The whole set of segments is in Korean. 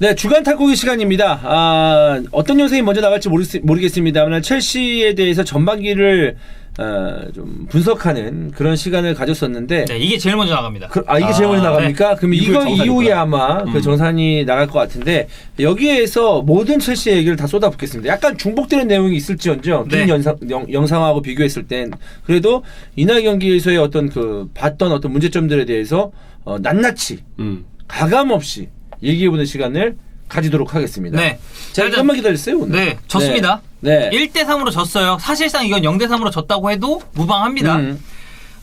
네, 주간 탈곡의 시간입니다. 아, 어떤 영상이 먼저 나갈지 모르겠, 모르겠습니다만 첼시에 대해서 전반기를 어, 좀 분석하는 그런 시간을 가졌었는데 네, 이게 제일 먼저 나갑니다. 그, 아 이게 제일 먼저 아, 나갑니까? 그럼 이후에 이거 이후에 거야. 아마 그 음. 정산이 나갈 것 같은데 여기에서 모든 첼시 얘기를 다 쏟아붓겠습니다. 약간 중복되는 내용이 있을지언정 네. 긴 영상, 영, 영상하고 비교했을 땐 그래도 이날 경기에서의 어떤 그 봤던 어떤 문제점들에 대해서 어, 낱낱이 음. 가감 없이 얘기해보는 시간을 가지도록 하겠습니다. 네. 자, 일단- 잠깐만 기다렸어요 오늘. 네, 졌습니다. 네. 1대 3으로 졌어요. 사실상 이건 0대 3으로 졌다고 해도 무방합니다. 음.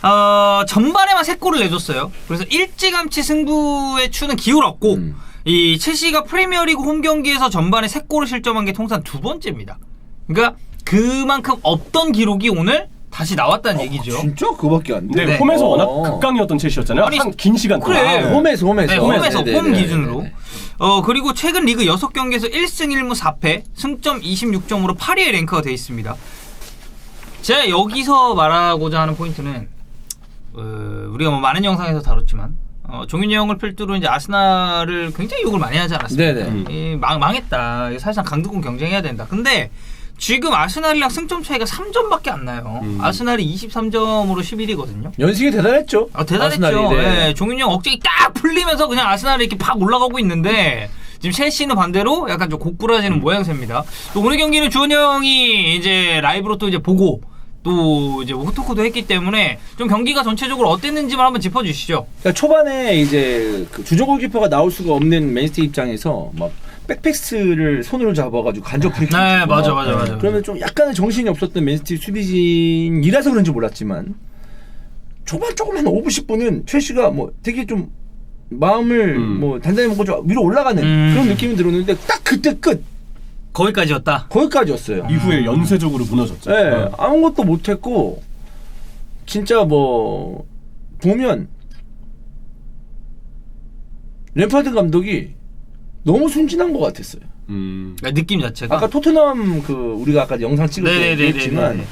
어, 전반에만 3골을 내줬어요. 그래서 일찌감치 승부의 추는 기울었고 음. 이 첼시가 프리미어리그 홈 경기에서 전반에 3골을 실점한 게 통산 두 번째입니다. 그러니까 그만큼 없던 기록이 오늘 다시 나왔다는 얘기죠. 진짜 그거밖에 안 돼. 근데 네. 홈에서 워낙 어. 극강이었던 첼시였잖아요. 아니, 한 긴 시간 동안. 그래. 아, 홈에서 홈에서 네, 홈에서 네, 네, 홈 네, 기준으로. 네, 네. 어 그리고 최근 리그 6경기에서 1승 1무 4패, 승점 26점으로 8위에 랭크가 돼 있습니다. 제가 여기서 말하고자 하는 포인트는 어, 우리가 뭐 많은 영상에서 다뤘지만 어, 종윤이 형을 필두로 이제 아스날을 굉장히 욕을 많이 하지 않았습니까? 네네. 음. 이, 망, 망했다. 사실상 강등권 경쟁해야 된다. 근데 지금 아스날이랑 승점 차이가 3점밖에 안 나요. 음. 아스날이 23점으로 11위거든요. 연식이 대단했죠. 아, 대단했죠. 아스날이, 네. 예, 종윤이 형 억제기 딱 풀리면서 그냥 아스날이 이렇게 팍 올라가고 있는데 지금 첼시는 반대로 약간 좀 고꾸라지는 모양새입니다. 또 오늘 경기는 주원 형이 이제 라이브로 또 이제 보고 또 이제 호토코도 했기 때문에 좀 경기가 전체적으로 어땠는지만 한번 짚어주시죠. 그러니까 초반에 이제 그 주전 골키퍼가 나올 수가 없는 맨시티 입장에서 막 백패스를 손으로 잡아가지고 간접 프리킥. 네, 맞아, 막 맞아, 맞아. 그러면 좀 약간의 정신이 없었던 맨시티 수비진이라서 그런지 몰랐지만 초반 조금 한 5분 10분은 첼시가 뭐 되게 좀 마음을 음. 뭐 단단히 먹고 좀 위로 올라가는 음. 그런 느낌이 들었는데 딱 그때 끝 거기까지였다. 거기까지였어요. 이후에 연쇄적으로 무너졌죠. 예, 어. 아무것도 못했고 진짜 뭐 보면 램파드 감독이 너무 순진한 것 같았어요. 음. 그러니까 느낌 자체가. 아까 토트넘 그 우리가 아까 영상 찍을 때 네네네네네. 얘기했지만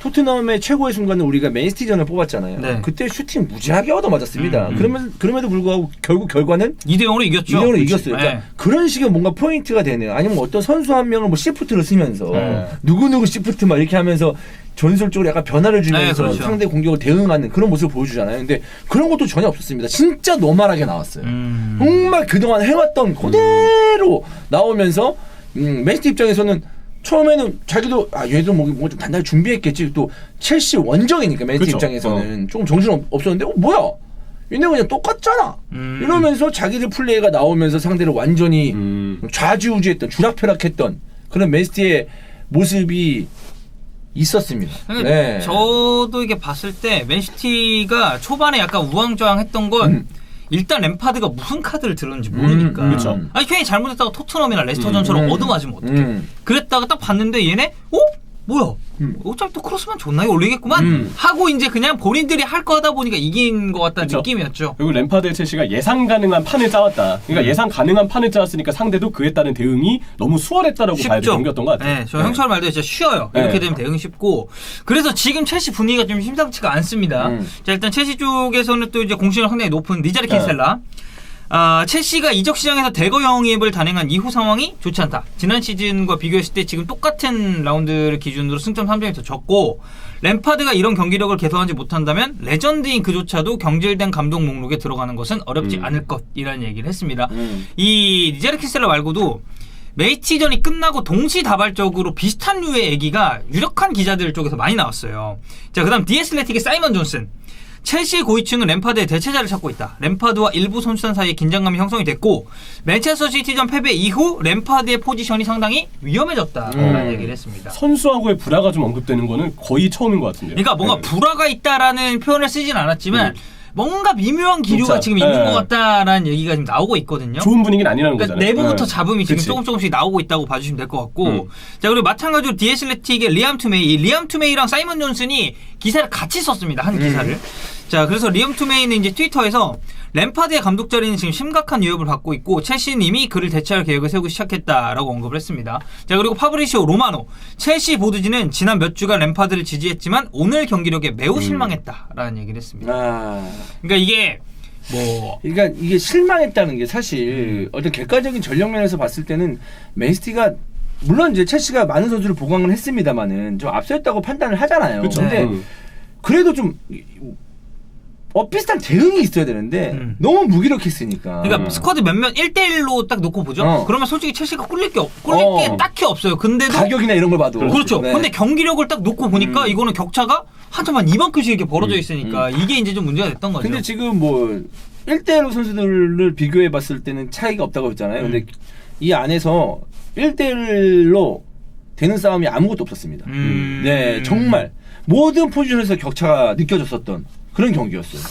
토트넘의 최고의 순간은 우리가 맨시티전을 뽑았잖아요. 네. 그때 슈팅 무지하게 얻어 맞았습니다. 음, 음. 그러면 그럼에도 불구하고 결국 결과는 2대 0으로 이겼죠. 2대 0으로 그치. 이겼어요. 그러니까 네. 그런 식의 뭔가 포인트가 되는 아니면 어떤 선수 한 명을 뭐 시프트를 쓰면서 네. 누구 누구 시프트 막 이렇게 하면서 전술적으로 약간 변화를 주면서 네, 그렇죠. 상대 공격을 대응하는 그런 모습을 보여주잖아요. 근데 그런 것도 전혀 없었습니다. 진짜 노멀하게 나왔어요. 음. 정말 그동안 해왔던 그대로 나오면서 음, 맨시티 입장에서는 처음에는 자기도 아 얘도 뭐좀 단단히 준비했겠지 또 첼시 원정이니까 맨시티 그쵸. 입장에서는 조금 정신 없- 없었는데 어 뭐야 얘네 그냥 똑같잖아 음. 이러면서 자기들 플레이가 나오면서 상대를 완전히 음. 좌지우지했던 주락펴락했던 그런 맨시티의 모습이 있었습니다. 네. 저도 이게 봤을 때 맨시티가 초반에 약간 우왕좌왕했던 건 음. 일단 램파드가 무슨 카드를 들었는지 모르니까. 음, 그쵸. 아니 괜히 잘못했다가 토트넘이나 레스터전처럼 음. 얻어맞으면 어떡해. 음. 그랬다가 딱 봤는데 얘네 어? 뭐야? 음. 어차피 또 크로스만 존나게 올리겠구만 음. 하고 이제 그냥 본인들이 할거 하다 보니까 이긴 것 같다는 그쵸. 느낌이었죠. 그리고 램파드 첼시가 예상 가능한 판을 짜왔다. 음. 그러니까 예상 가능한 판을 짜왔으니까 상대도 그에 따른 대응이 너무 수월했다라고 봐야 될 쉽죠. 경기였던 것 같아요. 네, 저 형철 말대로 진짜 쉬워요. 이렇게 네. 되면 대응 쉽고. 그래서 지금 첼시 분위기가 좀 심상치가 않습니다. 음. 자, 일단 첼시 쪽에서는 또 이제 공신력 상당히 높은 리자르 킨셀라. 아, 첼시가 이적 시장에서 대거 영입을 단행한 이후 상황이 좋지 않다. 지난 시즌과 비교했을 때 지금 똑같은 라운드를 기준으로 승점 3점이 더 적고 램파드가 이런 경기력을 개선하지 못한다면 레전드인 그조차도 경질된 감독 목록에 들어가는 것은 어렵지 음. 않을 것이라는 얘기를 했습니다. 음. 이 리자르 키셀라 말고도 메이티전이 끝나고 동시다발적으로 비슷한 류의 얘기가 유력한 기자들 쪽에서 많이 나왔어요. 자, 그 다음 디에슬레틱의 사이먼 존슨. 첼시 고위층은 램파드의 대체자를 찾고 있다. 램파드와 일부 선수단 사이에 긴장감이 형성이 됐고 맨체스터 시티전 패배 이후 램파드의 포지션이 상당히 위험해졌다라는 음. 얘기를 했습니다. 선수하고의 불화가 좀 언급되는 거는 거의 처음인 것 같은데요. 그러니까 뭔가 네. 불화가 있다라는 표현을 쓰진 않았지만 뭔가 미묘한 기류가 진짜. 지금 있는 네. 것 같다라는 얘기가 지금 나오고 있거든요. 좋은 분위기는 아니라는 그러니까 거잖아요. 내부부터 네. 잡음이 지금 그치. 조금 조금씩 나오고 있다고 봐주시면 될 것 같고 음. 자 그리고 마찬가지로 디에슬레틱의 리암 투메이 이 리암 투메이랑 사이먼 존슨이 기사를 같이 썼습니다 한 기사를 자 그래서 리암 투메이는 이제 트위터에서 램파드의 감독 자리는 지금 심각한 위협을 받고 있고 첼시는 이미 그를 대체할 계획을 세우기 시작했다라고 언급을 했습니다 자 그리고 파브리시오 로마노 첼시 보드지는 지난 몇 주간 램파드를 지지했지만 오늘 경기력에 매우 실망했다라는 얘기를 했습니다 아. 그러니까 이게 뭐 그러니까 이게 실망했다는 게 음. 사실 어떤 객관적인 전력 면에서 봤을 때는 맨시티가 물론 이제 첼시가 많은 선수를 보강을 했습니다만은 좀 앞서있다고 판단을 하잖아요. 그렇죠. 근데 음. 그래도 좀 어, 비슷한 대응이 있어야 되는데 음. 너무 무기력했으니까. 그러니까 음. 스쿼드 몇몇 1대1로 딱 놓고 보죠. 어. 그러면 솔직히 첼시가 꿀릴 게, 없- 꿀릴 어. 게 딱히 없어요. 근데도 가격이나 이런 걸 봐도 그렇죠. 네. 근데 경기력을 딱 놓고 보니까 음. 이거는 격차가 한참한 이만큼씩 이렇게 벌어져 있으니까 이게 이제 좀 문제가 됐던 거죠. 근데 지금 뭐 1대1로 선수들을 비교해 봤을 때는 차이가 없다고 했잖아요. 근데 음. 이 안에서 1대1로 되는 싸움이 아무것도 없었습니다. 음. 네, 정말 모든 포지션에서 격차가 느껴졌었던 그런 경기였어요.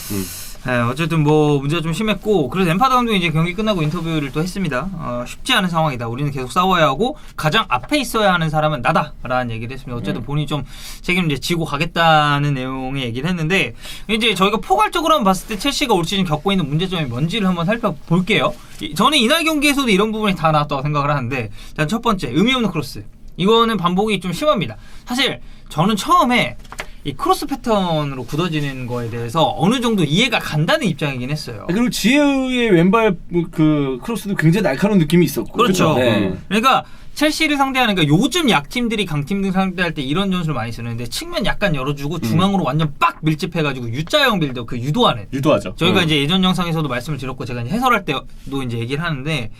네, 어쨌든 뭐 문제가 좀 심했고 그래서 엠파드 감독이 이제 경기 끝나고 인터뷰를 또 했습니다. 어, 쉽지 않은 상황이다. 우리는 계속 싸워야 하고 가장 앞에 있어야 하는 사람은 나다라는 얘기를 했습니다. 어쨌든 본인이 좀 책임을 이제 지고 가겠다는 내용의 얘기를 했는데 이제 저희가 포괄적으로 한번 봤을 때 첼시가 올 시즌 겪고 있는 문제점이 뭔지를 한번 살펴볼게요. 이- 저는 이날 경기에서도 이런 부분이 다 나왔다고 생각을 하는데 일단 첫 번째 의미 없는 크로스. 이거는 반복이 좀 심합니다. 사실 저는 처음에 이 크로스 패턴으로 굳어지는 거에 대해서 어느 정도 이해가 간다는 입장이긴 했어요. 그리고 지혜의 왼발 그 크로스도 굉장히 날카로운 느낌이 있었고. 그렇죠. 네. 그러니까 첼시를 상대하는 그러니까 요즘 약팀들이 강팀들 상대할 때 이런 전술을 많이 쓰는데 측면 약간 열어주고 중앙으로 완전 빡 밀집해가지고 U자형 빌드 그 유도하는 유도하죠. 저희가 음. 이제 예전 영상에서도 말씀을 드렸고 제가 이제 해설할 때도 이제 얘기를 하는데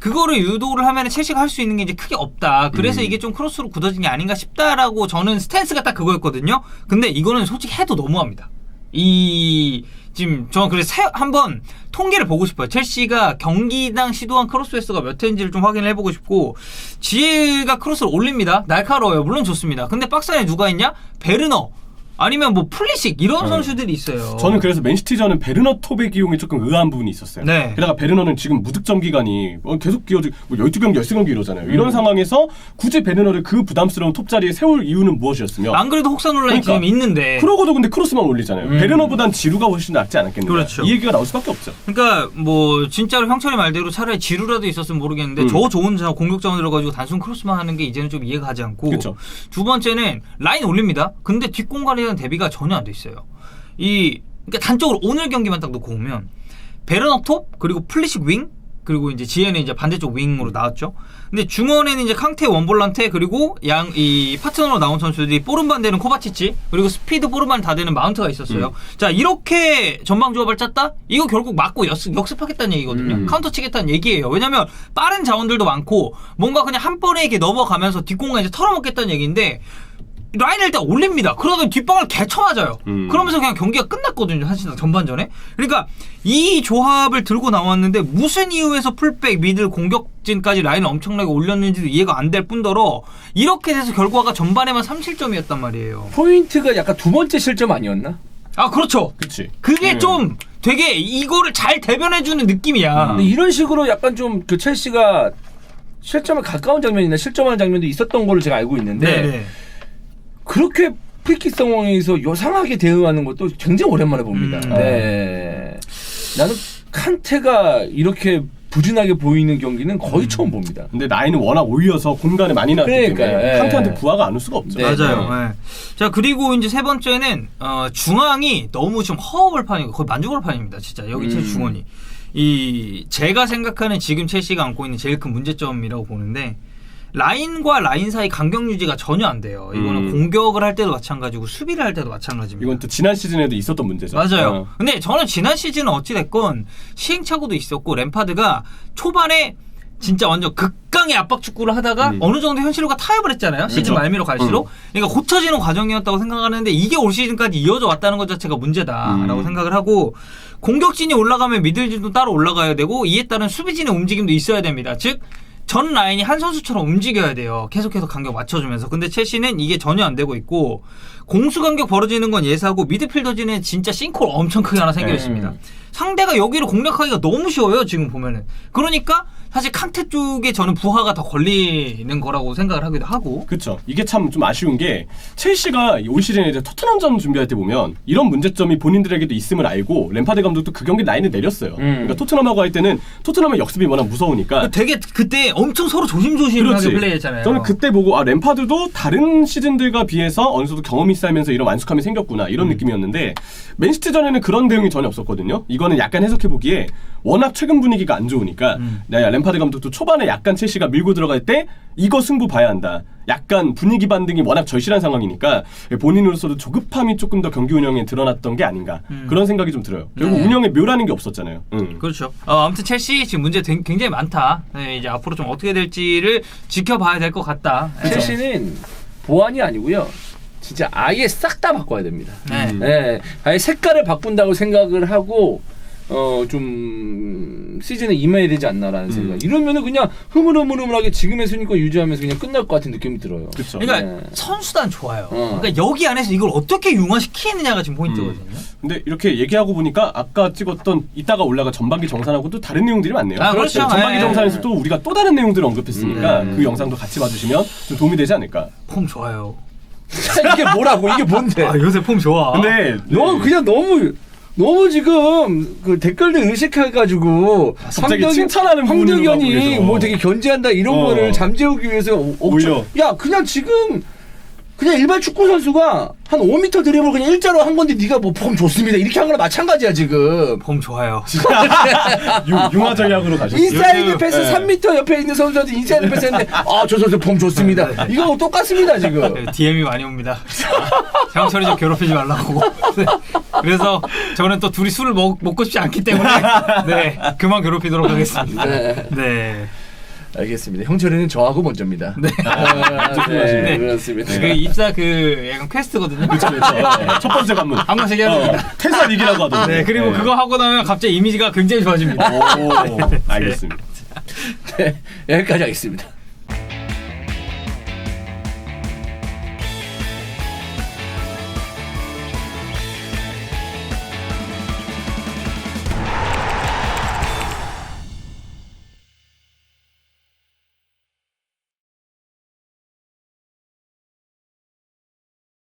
그거를 유도를 하면 첼시가 할수 있는 게 이제 크게 없다. 그래서 음. 이게 좀 크로스로 굳어진 게 아닌가 싶다라고 저는 스탠스가 딱 그거였거든요. 근데 이거는 솔직히 해도 너무합니다. 이 지금 저는 그래서 세- 한번 통계를 보고 싶어요. 첼시가 경기당 시도한 크로스 횟수가 몇 회인지를 좀 확인을 해보고 싶고 지혜가 크로스를 올립니다. 날카로워요. 물론 좋습니다. 근데 박스 안에 누가 있냐? 베르너 아니면 뭐 플리식 이런 선수들이 있어요. 저는 그래서 맨시티전은 베르너 톱의 기용이 조금 의아한 부분이 있었어요. 네. 게다가 베르너는 지금 무득점 기간이 어, 계속 끼어지고 뭐 12경기, 13경기 이러잖아요. 음. 이런 상황에서 굳이 베르너를 그 부담스러운 톱 자리에 세울 이유는 무엇이었으며 안 그래도 혹사 논란이 그러니까. 지금 있는데. 그러고도 근데 크로스만 올리잖아요. 음. 베르너보단 지루가 훨씬 낫지 않았겠느냐. 그렇죠. 이 얘기가 나올 수밖에 없죠. 그러니까 뭐 진짜로 형철이 말대로 차라리 지루라도 있었으면 모르겠는데 음. 저 좋은 자 공격 자원을 가지고 단순 크로스만 하는 게 이제는 좀 이해가 가지 않고 그렇죠. 두 번째는 라인 올립니다. 근데 뒷공간에 대한 대비가 전혀 안 돼 있어요. 이 그러니까 단적으로 오늘 경기만 딱 놓고 보면 베르너 톱 그리고 플리식 윙 그리고 이제 지혜는 이제 반대쪽 윙으로 나왔죠. 근데 중원에는 이제 캉테 원볼란테 그리고 양 이 파트너로 나온 선수들이 뽀른반 되는 코바치치 그리고 스피드 뽀른반 다 되는 마운트가 있었어요. 자 이렇게 전방 조합을 짰다? 이거 결국 맞고 역습, 역습하겠다는 얘기거든요. 음. 카운터 치겠다는 얘기예요. 왜냐면 빠른 자원들도 많고 뭔가 그냥 한 번에 이렇게 넘어가면서 뒷공간 이제 털어먹겠다는 얘기인데 라인을 일단 올립니다. 그러다 뒷방을 개쳐맞아요. 음. 그러면서 그냥 경기가 끝났거든요. 사실상 전반전에. 그러니까 이 조합을 들고 나왔는데 무슨 이유에서 풀백, 미들, 공격진까지 라인을 엄청나게 올렸는지도 이해가 안 될 뿐더러 이렇게 돼서 결과가 전반에만 3실점이었단 말이에요. 포인트가 약간 두 번째 실점 아니었나? 아 그렇죠. 그렇지. 그게 음. 좀 되게 이거를 잘 대변해주는 느낌이야. 근데 이런 식으로 약간 좀 그 첼시가 실점에 가까운 장면이나 실점하는 장면도 있었던 걸로 제가 알고 있는데 네네. 그렇게 프리킥 상황에서 요상하게 대응하는 것도 굉장히 오랜만에 봅니다. 음. 네. 나는 칸테가 이렇게 부진하게 보이는 경기는 거의 처음 봅니다. 근데 라인은 워낙 올려서 공간에 많이 나왔기 그러니까요, 때문에 예. 칸테한테 부하가 안 올 수가 없죠. 네. 맞아요. 예. 자 그리고 이제 세 번째는 어, 중앙이 너무 좀 허허벌 판이고 거의 만주벌판입니다. 진짜 여기 음. 중원이 이 제가 생각하는 지금 첼시가 안고 있는 제일 큰 문제점이라고 보는데 라인과 라인 사이 간격 유지가 전혀 안 돼요. 이거는 음. 공격을 할 때도 마찬가지고 수비를 할 때도 마찬가지입니다. 이건 또 지난 시즌에도 있었던 문제죠. 맞아요. 어. 근데 저는 지난 시즌은 어찌됐건 시행착오도 있었고 램파드가 초반에 진짜 완전 극강의 압박 축구를 하다가 음. 어느 정도 현실과 타협을 했잖아요. 시즌 그렇죠. 말미로 갈수록. 그러니까 고쳐지는 과정이었다고 생각하는데 이게 올 시즌까지 이어져 왔다는 것 자체가 문제다라고 음. 생각을 하고 공격진이 올라가면 미들진도 따로 올라가야 되고 이에 따른 수비진의 움직임도 있어야 됩니다. 즉 전 라인이 한 선수처럼 움직여야 돼요. 계속해서 간격 맞춰주면서. 근데 첼시는 이게 전혀 안 되고 있고 공수 간격 벌어지는 건 예사고 미드필더진은 진짜 싱크홀 엄청 크게 하나 생겨 네. 있습니다. 상대가 여기를 공략하기가 너무 쉬워요. 지금 보면은. 그러니까 사실 캉테 쪽에 저는 부하가 더 걸리는 거라고 생각을 하기도 하고. 그렇죠. 이게 참 좀 아쉬운 게 첼시가 올 시즌에 이제 토트넘전 준비할 때 보면 이런 문제점이 본인들에게도 있음을 알고 램파드 감독도 그 경기 라인을 내렸어요. 그러니까 토트넘하고 할 때는 토트넘의 역습이 워낙 무서우니까 되게 그때 엄청 서로 조심조심하게. 플레이했잖아요. 저는 그때 보고 아 램파드도 다른 시즌들과 비해서 어느 정도 경험이 쌓이면서 이런 완숙함이 생겼구나 이런 음. 느낌이었는데 맨시티 전에는 그런 대응이 전혀 없었거든요. 이 거는 약간 해석해 보기에 워낙 최근 분위기가 안 좋으니까 음. 네, 램파드 감독도 초반에 약간 첼시가 밀고 들어갈 때 이거 승부 봐야 한다. 약간 분위기 반등이 워낙 절실한 상황이니까 본인으로서도 조급함이 조금 더 경기 운영에 드러났던 게 아닌가 그런 생각이 좀 들어요. 결국 네. 운영에 묘라는 게 없었잖아요. 음. 그렇죠. 어, 아무튼 첼시 지금 문제 되- 굉장히 많다. 네, 이제 앞으로 좀 어떻게 될지를 지켜봐야 될 것 같다. 네. 첼시는 보완이 아니고요. 진짜 아예 싹 다 바꿔야 됩니다. 네. 음. 네, 아예 색깔을 바꾼다고 생각을 하고 어 좀 시즌에 임해야 되지 않나라는 생각. 이러면은 그냥 흐물흐물흐물하게 지금의 순위권 유지하면서 그냥 끝날 것 같은 느낌이 들어요. 그렇죠. 그러니까 네. 선수단 좋아요. 어. 그러니까 여기 안에서 이걸 어떻게 융화시키느냐가 지금 포인트거든요. 근데 이렇게 얘기하고 보니까 아까 찍었던 이따가 올라가 전반기 정산하고 또 다른 내용들이 많네요. 아, 그렇죠. 전반기 예. 정산에서 또 우리가 또 다른 내용들을 언급했으니까 음. 그 영상도 같이 봐주시면 좀 도움이 되지 않을까. 폼 좋아요. 이게 뭐라고? 이게 뭔데? 아 요새 폼 좋아. 근데 너 그냥 너무 너무 지금 그 댓글들 의식해가지고 갑자기 칭찬하는 계셔. 뭐 되게 견제한다 이런 어. 거를 잠재우기 위해서 어- 오히려. 야 그냥 지금 그냥 일반 축구 선수가 한 5m 드리블 그냥 일자로 한 건데 네가 뭐폼 좋습니다 이렇게 한 거랑 마찬가지야 지금 폼 좋아요. 유, 융화 전략으로 가셨어요. 인사이드 패스 네. 3m 옆에 있는 선수한테 인사이드 패스 했는데 아저 선수 폼 좋습니다 이거 똑같습니다 지금 네, DM이 많이 옵니다. 장철이 좀 괴롭히지 말라고. 네. 그래서 저는 또 둘이 술을 먹, 먹고 싶지 않기 때문에 네 그만 괴롭히도록 하겠습니다. 네. 네. 알겠습니다 형철이는 저하고 먼저입니다 네. 아, 네, 네. 그렇습니다 그 입사 그 약간 퀘스트거든요. 그렇죠. 첫 번째 관문. 한 번씩 해야 어, 됩니다. 퇴사 이기라고 하던데. 네 그리고 그거 하고 나면 갑자기 이미지가 굉장히 좋아집니다. 오, 알겠습니다. 네, 여기까지 하겠습니다